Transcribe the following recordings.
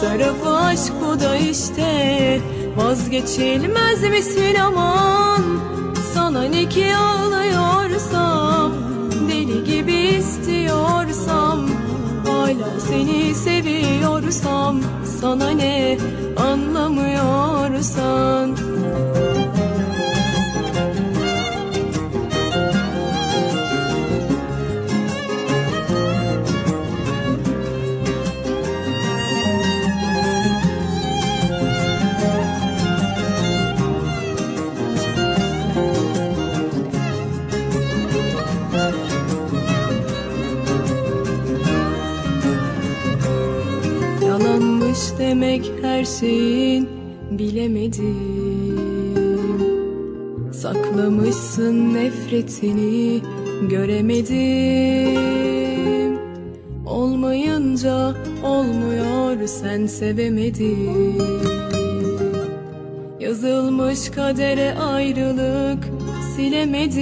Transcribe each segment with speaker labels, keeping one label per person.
Speaker 1: Alt tarafı aşk bu da işte. Vazgeçilmez misin aman? Sana ne ki ağlıyorsam Deli gibi istiyorsam Hala seni seviyorsam Sana ne anlamıyorsan demek her şeyin bilemedim Saklamışsın nefretini göremedim. Olmayınca olmuyor sen sevemedin. Yazılmış kadere ayrılık silemedim.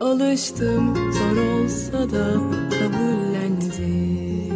Speaker 1: Alıştım zor olsa da kabullendim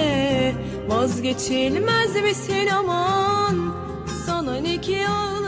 Speaker 1: Vazgeçilmez misin aman. Sana ne ki ağlıyorsam